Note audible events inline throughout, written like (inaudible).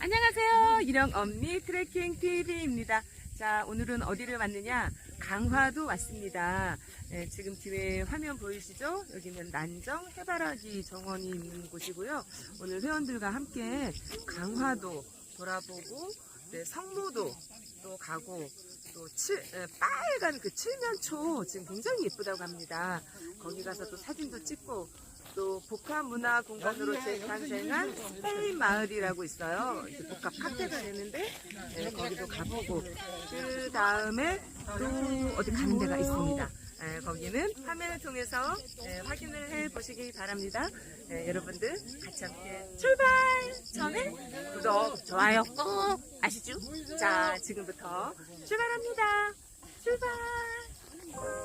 안녕하세요. 일영 엄니 트레킹 TV입니다. 자, 오늘은 어디를 왔느냐? 강화도 왔습니다. 네, 지금 뒤에 화면 보이시죠? 여기는 난정 해바라기 정원이 있는 곳이고요. 오늘 회원들과 함께 강화도 돌아보고, 네, 성모도 또 가고, 또 칠, 에, 빨간 그 칠면초 지금 굉장히 예쁘다고 합니다. 거기 가서 또 사진도 찍고, 또 복합 문화 공간으로 재탄생한 스페인 마을이라고 있어요. 복합 카페가 되는데 네, 거기도 가보고 그 다음에 또 어디 가는 데가 있습니다. 네, 거기는 화면을 통해서 네, 확인을 해 보시기 바랍니다. 네, 여러분들 같이 함께 출발 전에 구독 좋아요 꼭 아시죠? 자 지금부터 출발합니다. 출발.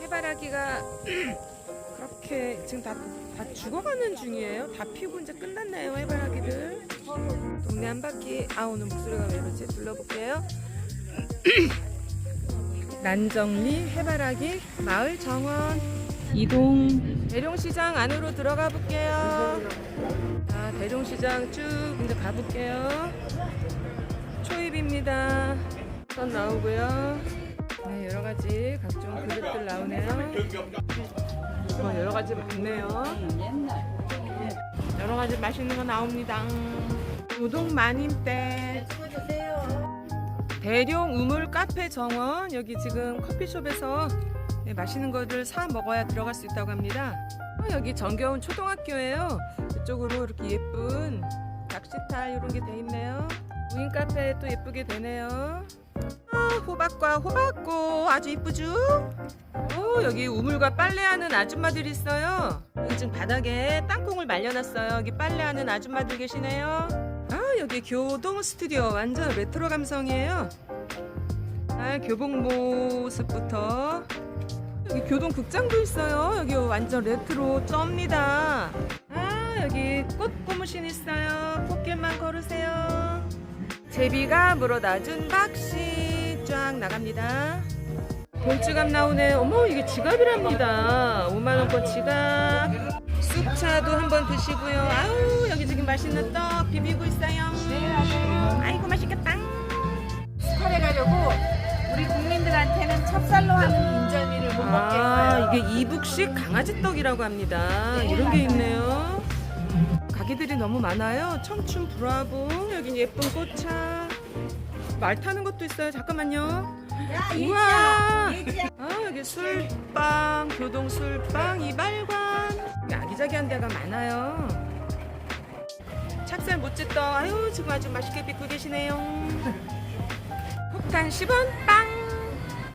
해바라기가 (clears throat) 그렇게 지금 다, 다 죽어가는 중이에요. 다 피고 이제 끝났네요, 해바라기들. 동네 한 바퀴, 아, 오늘 목소리가 왜 이러지? 둘러볼게요. (clears throat) 난정리 해바라기 마을 정원 이동 대룡시장 안으로 들어가 볼게요. 자, 대룡시장 쭉 이제 가볼게요. 초입입니다. 선 나오고요. 네, 여러 가지 각종 그릇들 나오네요. 어, 여러 가지 많네요. 여러 가지 맛있는 거 나옵니다. 우동 마님때 대룡 우물 카페 정원 여기 지금 커피숍에서 네, 맛있는 거를 사 먹어야 들어갈 수 있다고 합니다. 어, 여기 정겨운 초등학교예요. 이쪽으로 이렇게 예쁜 낚시탈 이런 게 돼 있네요. 무인 카페 또 예쁘게 되네요. 아, 호박과 호박꽃 아주 이쁘죠? 오, 여기 우물과 빨래하는 아줌마들이 있어요. 여기 바닥에 땅콩을 말려놨어요. 여기 빨래하는 아줌마들 계시네요. 아, 여기 교동 스튜디오 완전 레트로 감성이에요. 아, 교복 모습부터 여기 교동 극장도 있어요. 여기 완전 레트로 쩝니다. 아, 여기 꽃 고무신 있어요. 꽃길만 걸으세요. 제비가 물어다준 박씨 쫙 나갑니다. 돈지갑 나오네. 어머 이게 지갑이랍니다. 5만 원권 지갑. 쑥차도 한번 드시고요. 아우 여기 지금 맛있는 떡 비비고 있어요. 아이고 맛있겠다. 스컬에 가려고 우리 국민들한테는 찹쌀로 하는 인절미를 못아 먹겠어요. 이게 이북식 강아지 떡이라고 합니다. 네, 이런 게. 있네요. 가게들이 너무 많아요. 청춘 브라보 여기 예쁜 꽃차. 말 타는 것도 있어요. 잠깐만요. 야, 우와. 아 여기 술빵 교동 술빵 이발관 아기자기한 데가 많아요 찹쌀 모찌떡 아유 지금 아주 맛있게 빚고 계시네요 폭탄 10원 빵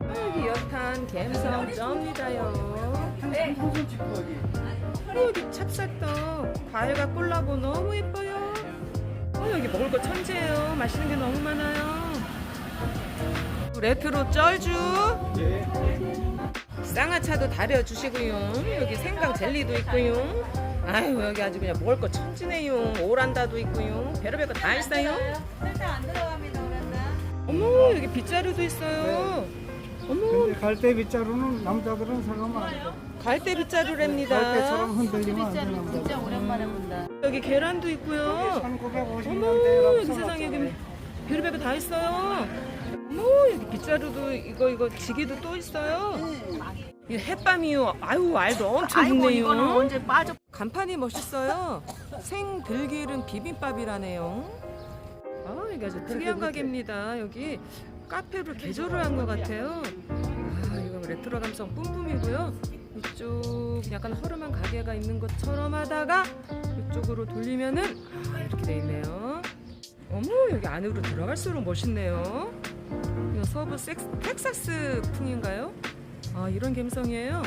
아, 여기 여탄 갬성 쩝니다요 네. 아, 여기 찹쌀떡 과일과 콜라보 너무 예뻐요 어, 여기 먹을 거 천재예요 맛있는 게 너무 많아요 레트로 쩔주 쌍화차도 다려주시고요. 여기 생강 젤리도 있고요. 아유 여기 아주 그냥 먹을 거 천지네요. 오란다도 있고요. 별의별 거다 있어요. 설탕 안 들어갑니다, 오란다. 어머 여기 빗자루도 있어요. 어머 근데 갈대 빗자루는 남자들은 사가면 안 돼. 갈대 빗자루랍니다. 갈대처럼 흔들리면 안 돼, 진짜. 오랜만에 본다. 여기 계란도 있고요. 1950년대 어머 세상에 여기 별의별 거 다 있어요. 어머 여기 빗자루도 이거 이거 지게도 또 있어요. 이 햇밤이요. 아유 알도 엄청 아이고 좋네요. 이거는 언제 빠져? 간판이 멋있어요. 생들기름 비빔밥이라네요. 아, 이게 아주 특이한 가게입니다. 여기 카페로 개조를 한 것 같아요. 아, 이거 레트로 감성 뿜뿜이고요. 이쪽 약간 허름한 가게가 있는 것처럼 하다가 이쪽으로 돌리면은 아, 이렇게 돼 있네요. 어머, 여기 안으로 들어갈수록 멋있네요. 이거 서부 섹스, 텍사스 풍인가요? 아, 이런 감성이에요.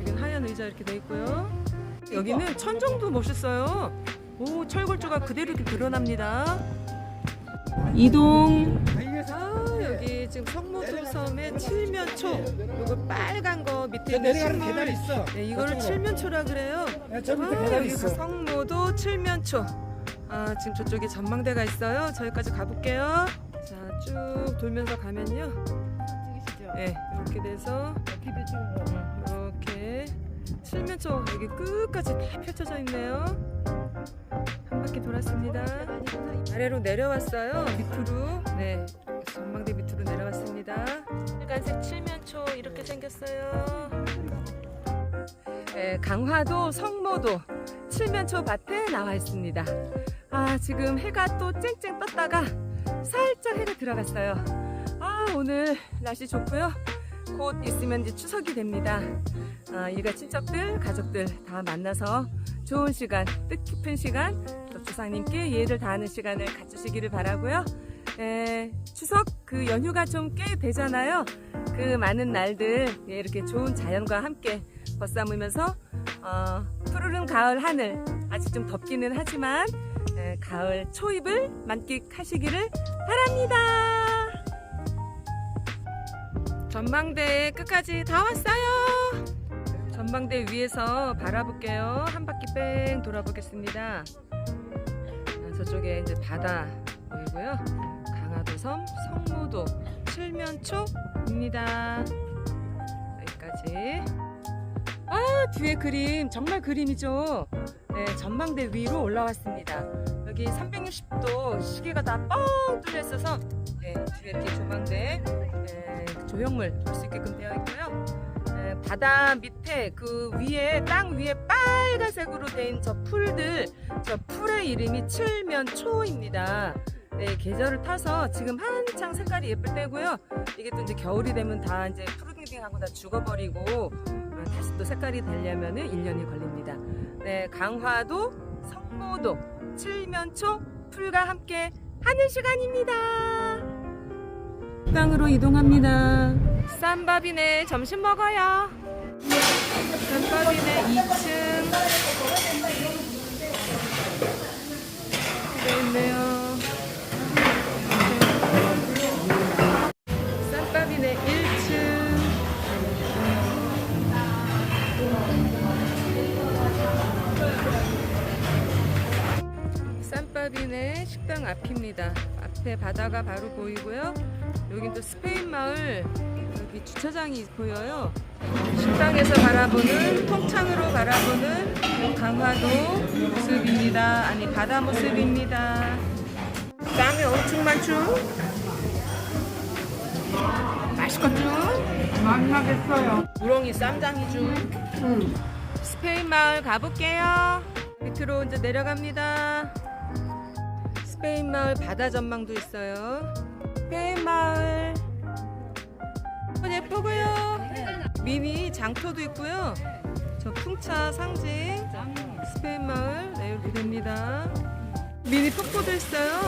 여기는 하얀 의자 이렇게 돼 있고요. 여기는 천정도 멋있어요. 오, 철골조가 그대로 이렇게 드러납니다. 이동. 지금 성모도 섬의 칠면초. 요거 빨간 거 밑에 있는 내려가는 식물. 계단 있어. 네, 이거를 칠면초라 그래요. 야, 저 밑에 아, 계단 여기 있어. 그 성모도 칠면초. 아, 지금 저쪽에 전망대가 있어요. 저기까지 가볼게요. 자, 쭉 돌면서 가면요. 네, 이렇게 돼서 이렇게 칠면초 여기 끝까지 다 펼쳐져 있네요. 한 바퀴 돌았습니다. 아래로 내려왔어요. 밑으로. 네. 전망대 밑으로 내려왔습니다. 빨간색 칠면초 이렇게 생겼어요. 네, 강화도 성모도 칠면초 밭에 나와 있습니다. 아, 지금 해가 또 쨍쨍 떴다가 살짝 해가 들어갔어요. 아, 오늘 날씨 좋고요. 곧 있으면 이제 추석이 됩니다. 아, 일가 친척들, 가족들 다 만나서 좋은 시간, 뜻깊은 시간, 또 조상님께 예를 다하는 시간을 갖추시기를 바라고요. 에, 추석 그 연휴가 좀 꽤 되잖아요. 그 많은 날들 예, 이렇게 좋은 자연과 함께 벗삼으면서 어, 푸르른 가을 하늘 아직 좀 덥기는 하지만 에, 가을 초입을 만끽하시기를 바랍니다. 전망대 끝까지 다 왔어요. 전망대 위에서 바라볼게요. 한 바퀴 뺑 돌아보겠습니다. 아, 저쪽에 이제 바다 보이고요. 강화도섬 성모도 칠면초입니다. 여기까지. 아 뒤에 그림 정말 그림이죠. 네, 전망대 위로 올라왔습니다. 여기 360도 시계가 다 뻥 뚫려 있어서 네, 뒤에 이렇게 조망대 네, 조형물 볼 수 있게끔 되어 있고요. 네, 바다 밑에 그 위에 땅 위에 빨간색으로 된 저 풀들 저 풀의 이름이 칠면초입니다. 네, 계절을 타서 지금 한창 색깔이 예쁠 때고요. 이게 또 이제 겨울이 되면 다 이제 푸르딩딩하고 다 죽어버리고 어, 다시 또 색깔이 되려면은 1년이 걸립니다. 네, 강화도, 성모도, 칠면초, 풀과 함께 하는 시간입니다. 땅으로 이동합니다. 쌈밥이네 점심 먹어요. 쌈밥이네 2층. 앞에 바다가 바로 보이고요. 여긴 또 스페인 마을 여기 주차장이 보여요. 식당에서 바라보는 통창으로 바라보는 강화도 모습입니다. 아니 바다 모습입니다. 땀이 엄청 많죠? 맛있겠죠? 만나겠어요. 우렁이 쌈장이죠. 스페인 마을 가볼게요. 밑으로 이제 내려갑니다. 스페인 마을 바다 전망도 있어요. 스페인 마을 어, 예쁘고요. 미니 장터도 있고요. 저 풍차 상징 스페인 마을 네, 이렇게 됩니다. 미니 폭포도 있어요.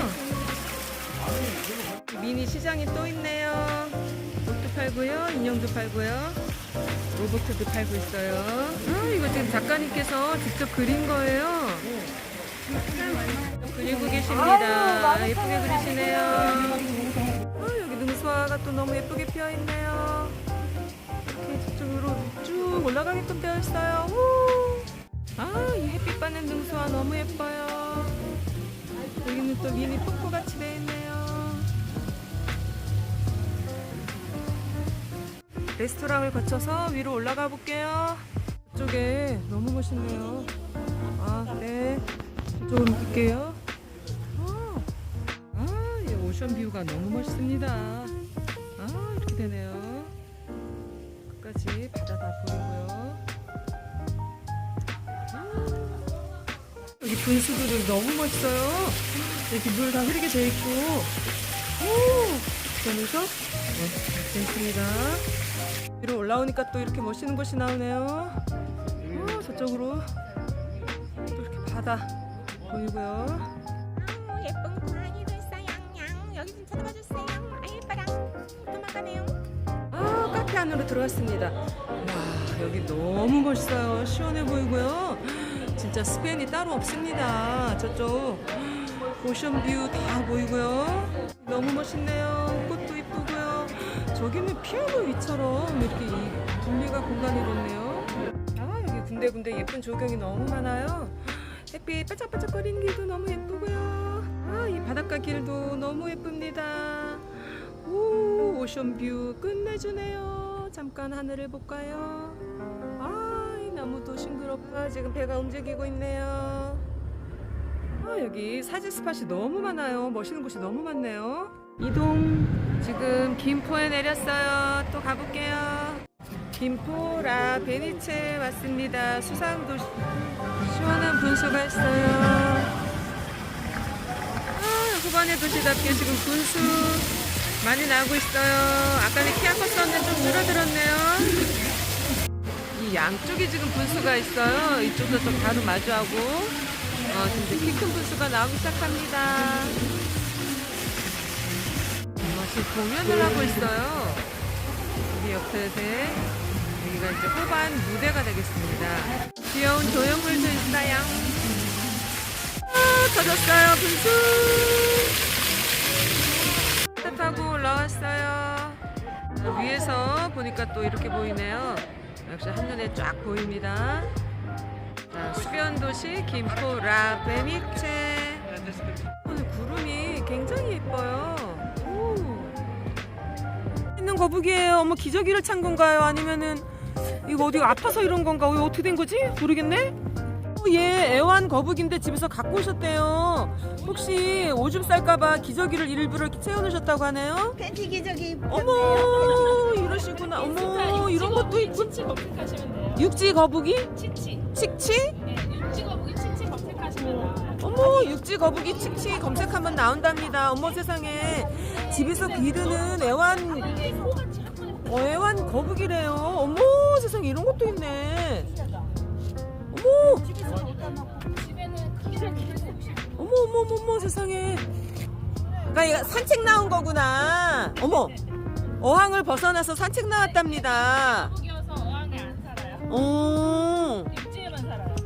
미니 시장이 또 있네요. 옷도 팔고요, 인형도 팔고요. 로봇도 팔고 있어요. 아, 이거 지금 작가님께서 직접 그린 거예요. 그리고 계십니다. 예쁘게 그리시네요. 아, 여기 능수화가 또 너무 예쁘게 피어 있네요. 이렇게 저쪽으로 쭉 올라가게끔 되어 있어요. 우! 아, 이 햇빛 받는 능수화 너무 예뻐요. 여기는 또 미니 폭포 같이 되어 있네요. 레스토랑을 거쳐서 위로 올라가 볼게요. 이쪽에 너무 멋있네요. 아, 네. 이쪽으로 볼게요. 아, 아, 이 오션 뷰가 너무 멋있습니다. 아, 이렇게 되네요. 끝까지 바다 다 보이고요. 아, 여기 분수들도 너무 멋있어요. 이렇게 물 다 흐리게 돼 있고. 오! 그러면서 네, 괜찮습니다. 위로 올라오니까 또 이렇게 멋있는 곳이 나오네요. 오, 저쪽으로 또 이렇게 바다 보이고요. 안으로 들어왔습니다. 와, 여기 너무 멋있어요. 시원해 보이고요. 진짜 스페인이 따로 없습니다. 저쪽 오션뷰 다 보이고요. 너무 멋있네요. 꽃도 이쁘고요. 저기는 피아노 위처럼 이렇게 이 분리가 공간이 이렇네요. 아, 여기 군데군데 예쁜 조경이 너무 많아요. 햇빛 반짝반짝거리는 길도 너무 예쁘고요. 아, 이 바닷가 길도 너무 예쁩니다. 오, 오션뷰 끝내주네요. 잠깐 하늘을 볼까요? 아, 이 나무도 싱그럽다. 지금 배가 움직이고 있네요. 아, 아, 여기 사진 스팟이 너무 많아요. 멋있는 곳이 너무 많네요. 이동. 지금 김포에 내렸어요. 또 가볼게요. 김포 라 베니체 왔습니다. 수상도시. 시원한 분수가 있어요. 아, 후반의 도시답게 지금 분수 많이 나고 있어요. 아까는 키가 컸었는데 좀 줄어들었네요. 이 양쪽에 지금 분수가 있어요. 이쪽도 좀 바로 마주하고, 어, 지금 키큰 분수가 나오기 시작합니다. 어, 지금 공연을 하고 있어요. 여기 옆에 여기가 이제 후반 무대가 되겠습니다. 귀여운 조형물도 있어요. 아, 터졌어요, 분수! 차 타고 올라왔어요. 어, 위에서 보니까 또 이렇게 보이네요. 역시 한눈에 쫙 보입니다. 자, 수변도시 김포 라 베니체. 오늘 구름이 굉장히 예뻐요. 오. 있는 거북이에요. 어머 기저귀를 찬 건가요? 아니면은 이거 어디 아파서 이런 건가? 이거 어떻게 된 거지? 모르겠네. 어, 얘 애완 거북인데 집에서 갖고 오셨대요. 혹시 오줌 쌀까봐 기저귀를 일부러 이렇게 채워놓으셨다고 하네요? 팬티 기저귀 어머 이러시구나. 어머 이런 것도 있고. 치치 검색하시면 돼요. 육지 거북이? 치치. 칙치? 네, 육지 거북이 치치 검색하시면 나와요. 어머 육지 거북이 칙치 검색하면 나온답니다. 어머 세상에 집에서 기르는 애완 이게 소같이 한 번에 어, 애완 거북이래요. 어머 세상에 이런 것도 있네. 어머 어머 어머 어머 어머 세상에. 그러니까 얘가 산책 나온 거구나. 어머 어항을 벗어나서 산책 나왔답니다. 어.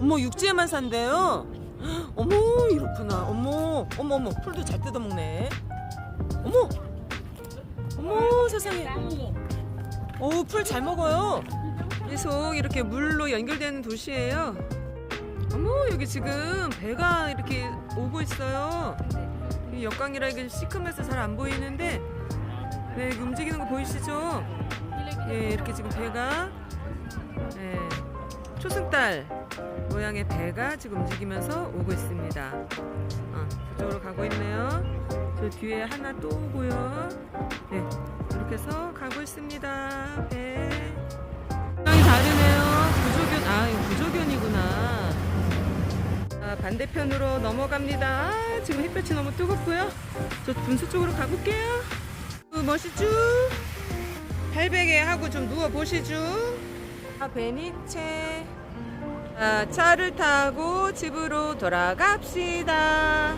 어머 육지에만 산대요. 헉, 어머 이렇구나. 어머 어머 어머 풀도 잘 뜯어 먹네. 어머 어머 세상에. 어우 풀 잘 먹어요. 계속 이렇게 물로 연결되는 도시예요. 어머 여기 지금 배가 이렇게 오고 있어요. 이 역광이라 이게 시커매서 잘 안 보이는데 네 움직이는 거 보이시죠? 예 이렇게 지금 배가 예, 초승달 모양의 배가 지금 움직이면서 오고 있습니다. 어, 그쪽으로 가고 있네요. 저 뒤에 하나 또 오고요. 네, 이렇게 해서 가고 있습니다. 배. 아, 이거 구조견이구나. 아, 반대편으로 넘어갑니다. 아, 지금 햇볕이 너무 뜨겁고요. 저 분수 쪽으로 가볼게요. 어, 멋있죠? 팔베개 하고 좀 누워 보시죠. 아, 베니체. 자, 차를 타고 집으로 돌아갑시다.